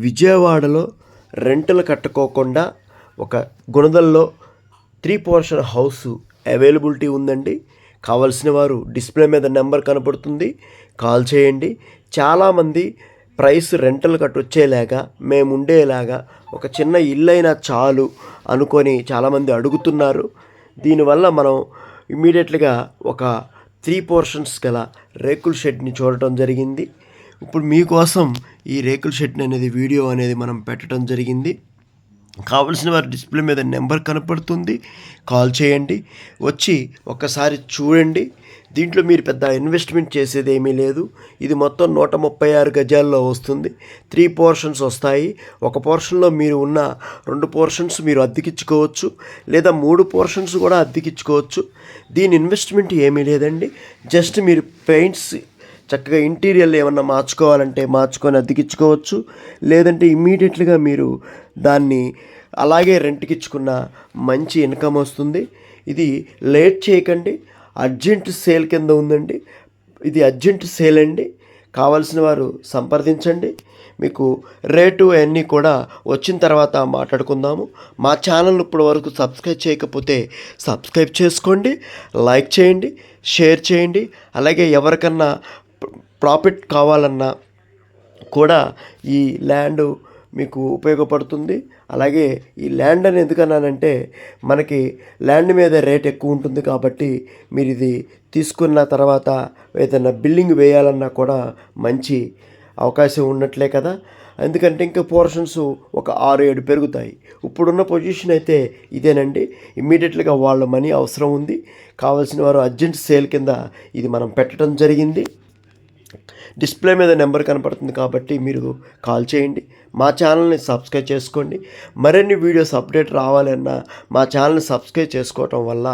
విజయవాడలో రెంటలు కట్టుకోకుండా ఒక గుణదల్లో త్రీ పోర్షన్ హౌస్ అవైలబిలిటీ ఉందండి. కావలసిన వారు డిస్ప్లే మీద నెంబర్ కనపడుతుంది. కాల్ చేయండి. చాలామంది ప్రైస్ రెంటలు కట్టు వచ్చేలాగా మేము ఉండేలాగా ఒక చిన్న ఇల్లు అయినా చాలు అనుకొని చాలామంది అడుగుతున్నారు. దీనివల్ల మనం ఇమ్మీడియట్గా ఒక త్రీ పోర్షన్స్ గల రేకుల షెడ్ని చూడటం జరిగింది. ఇప్పుడు మీకోసం ఈ రేకుల షెడ్ని అనేది వీడియో అనేది మనం పెట్టడం జరిగింది. కావలసిన వారి డిస్ప్లే మీద నెంబర్ కనపడుతుంది. కాల్ చేయండి. వచ్చి ఒక్కసారి చూడండి. దీంట్లో మీరు పెద్ద ఇన్వెస్ట్మెంట్ చేసేది ఏమీ లేదు. ఇది మొత్తం నూట ముప్పై ఆరు గజాల్లో వస్తుంది. త్రీ పోర్షన్స్ వస్తాయి. ఒక పోర్షన్లో మీరు ఉన్న రెండు పోర్షన్స్ మీరు అద్దెకిచ్చుకోవచ్చు. లేదా మూడు పోర్షన్స్ కూడా అద్దెకిచ్చుకోవచ్చు. దీని ఇన్వెస్ట్మెంట్ ఏమీ లేదండి. జస్ట్ మీరు పెయింట్స్ చక్కగా ఇంటీరియర్లు ఏమన్నా మార్చుకోవాలంటే మార్చుకొని అద్దెకిచ్చుకోవచ్చు. లేదంటే ఇమ్మీడియట్గా మీరు దాన్ని అలాగే రెంట్కి ఇచ్చుకున్న మంచి ఇన్కమ్ వస్తుంది. ఇది లేట్ చేయకండి. అర్జెంట్ సేల్ కింద ఉందండి. ఇది అర్జెంట్ సేల్ అండి. కావాల్సిన వారు సంప్రదించండి. మీకు రేటు అన్నీ కూడా వచ్చిన తర్వాత మాట్లాడుకుందాము. మా ఛానల్ ఇప్పటి వరకు సబ్స్క్రైబ్ చేయకపోతే సబ్స్క్రైబ్ చేసుకోండి. లైక్ చేయండి. షేర్ చేయండి. అలాగే ఎవరికన్నా ప్రాఫిట్ కావాలన్నా కూడా ఈ ల్యాండ్ మీకు ఉపయోగపడుతుంది. అలాగే ఈ ల్యాండ్ అని ఎందుకన్నానంటే మనకి ల్యాండ్ మీద రేట్ ఎక్కువ ఉంటుంది కాబట్టి మీరు ఇది తీసుకున్న తర్వాత ఏదైనా బిల్డింగ్ వేయాలన్నా కూడా మంచి అవకాశం ఉన్నట్లే కదా. ఎందుకంటే ఇంకా పోర్షన్స్ ఒక ఆరు ఏడు పెరుగుతాయి. ఇప్పుడున్న పొజిషన్ అయితే ఇదేనండి. ఇమ్మీడియట్గా వాళ్ళ మనీ అవసరం ఉంది. కావాల్సిన వారు అర్జెంట్ సేల్ కింద ఇది మనం పెట్టడం జరిగింది. డిస్ప్లే మీద నెంబర్ కనపడుతుంది కాబట్టి మీరు కాల్ చేయండి. మా ఛానల్ని సబ్స్క్రైబ్ చేసుకోండి. మరిన్ని వీడియోస్ అప్డేట్ రావాలన్నా మా ఛానల్ని సబ్స్క్రైబ్ చేసుకోవటం వల్ల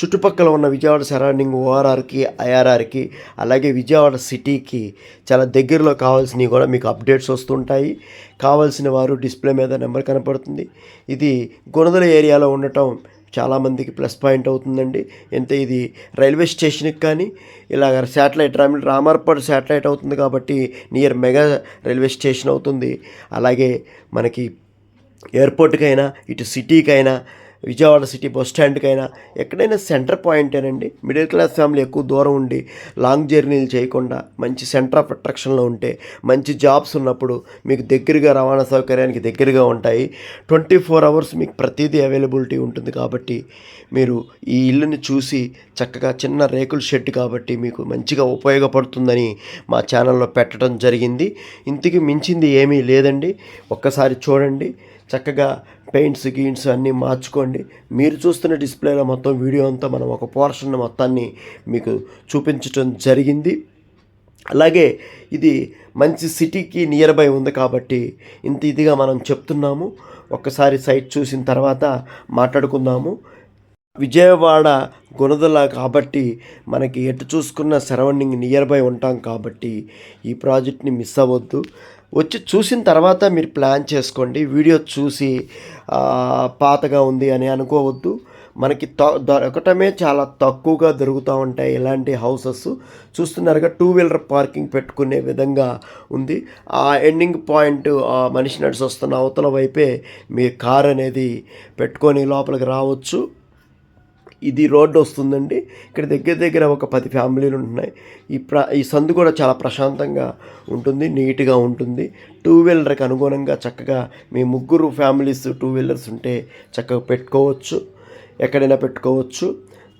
చుట్టుపక్కల ఉన్న విజయవాడ సరౌండింగ్ ఓఆర్ఆర్కి ఐఆర్ఆర్కి అలాగే విజయవాడ సిటీకి చాలా దగ్గరలో కావాల్సినవి కూడా మీకు అప్డేట్స్ వస్తుంటాయి. కావాల్సిన వారు డిస్ప్లే మీద నెంబర్ కనపడుతుంది. ఇది గుణదల ఏరియాలో ఉండటం చాలామందికి ప్లస్ పాయింట్ అవుతుందండి. ఎంత ఇది రైల్వే స్టేషన్కి కానీ ఇలాగ శాటిలైట్ రామ రామార్పాడు శాటిలైట్ అవుతుంది కాబట్టి నియర్ మెగా రైల్వే స్టేషన్ అవుతుంది. అలాగే మనకి ఎయిర్పోర్ట్కైనా ఇటు సిటీకైనా విజయవాడ సిటీ బస్ స్టాండ్కైనా ఎక్కడైనా సెంటర్ పాయింటేనండి. మిడిల్ క్లాస్ ఫ్యామిలీ ఎక్కువ దూరం ఉండి లాంగ్ జర్నీలు చేయకుండా మంచి సెంటర్ ఆఫ్ అట్రాక్షన్లో ఉంటే మంచి జాబ్స్ ఉన్నప్పుడు మీకు దగ్గరగా రవాణా సౌకర్యానికి దగ్గరగా ఉంటాయి. ట్వంటీ ఫోర్ అవర్స్ మీకు ప్రతిదీ అవైలబిలిటీ ఉంటుంది కాబట్టి మీరు ఈ ఇల్లుని చూసి చక్కగా చిన్న రేకుల షెడ్ కాబట్టి మీకు మంచిగా ఉపయోగపడుతుందని మా ఛానల్లో పెట్టడం జరిగింది. ఇంతకి మించింది ఏమీ లేదండి. ఒక్కసారి చూడండి. చక్కగా పెయింట్స్ గీయింట్స్ అన్నీ మార్చుకోండి. మీరు చూస్తున్న డిస్ప్లేలో మొత్తం వీడియో అంతా మనం ఒక పోర్షన్ మొత్తాన్ని మీకు చూపించడం జరిగింది. అలాగే ఇది మంచి సిటీకి నియర్ బై ఉంది కాబట్టి ఇంత ఇదిగా మనం చెప్తున్నాము. ఒక్కసారి సైట్ చూసిన తర్వాత మాట్లాడుకుందాము. విజయవాడ గుణదల కాబట్టి మనకి ఎటు చూసుకున్న సరౌండింగ్ నియర్ బై ఉంటాం కాబట్టి ఈ ప్రాజెక్ట్ని మిస్ అవ్వద్దు. వచ్చి చూసిన తర్వాత మీరు ప్లాన్ చేసుకోండి. వీడియో చూసి పాతగా ఉంది అని అనుకోవద్దు. మనకి దొరకటమే చాలా తక్కువగా దొరుకుతూ ఉంటాయి ఇలాంటి హౌసెస్. చూస్తున్నారుగా టూ వీలర్ పార్కింగ్ పెట్టుకునే విధంగా ఉంది. ఆ ఎండింగ్ పాయింట్ ఆ మనిషి నడిచి వస్తున్న అవతల వైపే మీ కార్ అనేది పెట్టుకొని లోపలికి రావచ్చు. ఇది రోడ్డు వస్తుందండి. ఇక్కడ దగ్గర దగ్గర ఒక పది ఫ్యామిలీలు ఉంటున్నాయి. ఈ ప్ర ఈ సందు కూడా చాలా ప్రశాంతంగా ఉంటుంది నీట్గా ఉంటుంది. టూ వీలర్కి అనుగుణంగా చక్కగా మీ ముగ్గురు ఫ్యామిలీస్ టూ వీలర్స్ ఉంటే చక్కగా పెట్టుకోవచ్చు ఎక్కడైనా పెట్టుకోవచ్చు.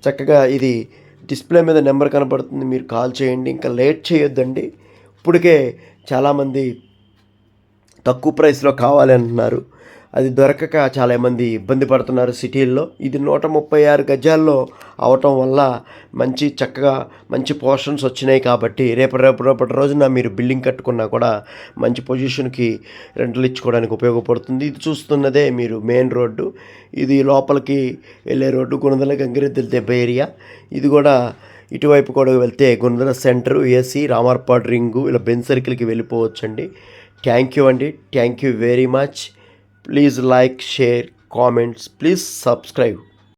చక్కగా ఇది డిస్ప్లే మీద నెంబర్ కనబడుతుంది మీరు కాల్ చేయండి. ఇంకా లేట్ చేయొద్దండి. ఇప్పటికే చాలామంది తక్కువ ప్రైస్లో కావాలి అంటున్నారు. అది దొరకక చాలామంది ఇబ్బంది పడుతున్నారు సిటీల్లో. ఇది నూట ముప్పై ఆరు గజాల్లో అవటం వల్ల మంచి చక్కగా మంచి పోర్షన్స్ వచ్చినాయి కాబట్టి రేపు రేపు రేపటి రోజున మీరు బిల్డింగ్ కట్టుకున్నా కూడా మంచి పొజిషన్కి రెంట్లు ఇచ్చుకోవడానికి ఉపయోగపడుతుంది. ఇది చూస్తున్నదే మీరు మెయిన్ రోడ్డు. ఇది లోపలికి వెళ్ళే రోడ్డు గుణదల గంగిరెద్దుల దెబ్బ ఏరియా. ఇది కూడా ఇటువైపు కూడా వెళ్తే Gunadala center AC Ramavarappadu ring ఇలా బెన్ సర్కిల్కి వెళ్ళిపోవచ్చండి. థ్యాంక్ యూ అండి. Thank you very much. Please like share comments please subscribe